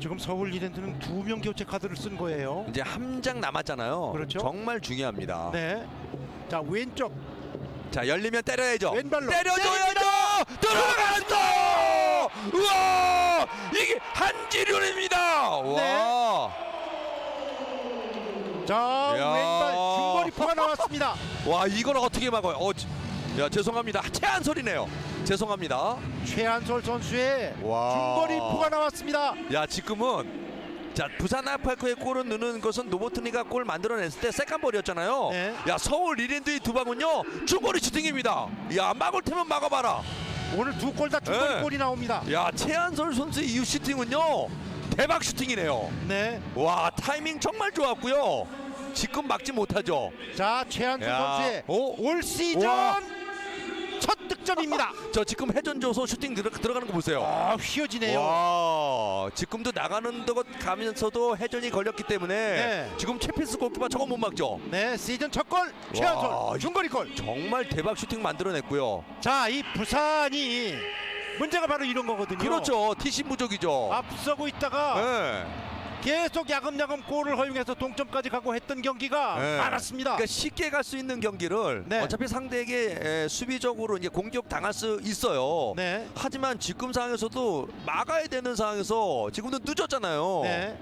지금 서울 이랜드는 두 명 교체 카드를 쓴 거예요. 이제 한 장 남았잖아요. 그렇죠. 정말 중요합니다. 네. 자 왼쪽 자 열리면 때려야죠. 왼발로 때려줘야죠. 들어갔어. 우와 이게 한지륜입니다. 네. 와. 자 야. 왼발 중거리포가 나왔습니다. 와 이걸 어떻게 막아요? 어, 지- 야 죄송합니다. 채한 소리네요. 죄송합니다. 최한솔 선수의 와. 중거리 포가 나왔습니다. 야 지금은 자 부산 아팔코의 골을 넣는 것은 노보트니가 골 만들어냈을 때 세컨볼이었잖아요. 네. 야 서울 리랜드의 두 방은요 중거리 슈팅입니다. 야 막을 테면 막아봐라. 오늘 두 골다 네. 중거리골이 나옵니다. 야 최한솔 선수의 이후 슈팅은요 대박 슈팅이네요. 네. 와 타이밍 정말 좋았고요. 지금 막지 못하죠. 자 최한솔 야. 선수의 오. 올 시즌 와. 첫 득점입니다. 저 지금 회전 줘서 슈팅 들어, 들어가는 거 보세요. 아 휘어지네요. 와 지금도 나가는 것 가면서도 회전이 걸렸기 때문에 네. 지금 채피스 골키퍼 저거 못 막죠. 네 시즌 첫 골 최한솔 중거리 골. 정말 대박 슈팅 만들어냈고요. 자 이 부산이 문제가 바로 이런 거거든요. 그렇죠. 티시 무적이죠. 앞서고 있다가 네. 계속 야금야금 골을 허용해서 동점까지 가고 했던 경기가 네. 많았습니다. 그러니까 쉽게 갈 수 있는 경기를 네. 어차피 상대에게 에, 수비적으로 이제 공격 당할 수 있어요. 네. 하지만 지금 상황에서도 막아야 되는 상황에서 지금도 늦었잖아요. 네.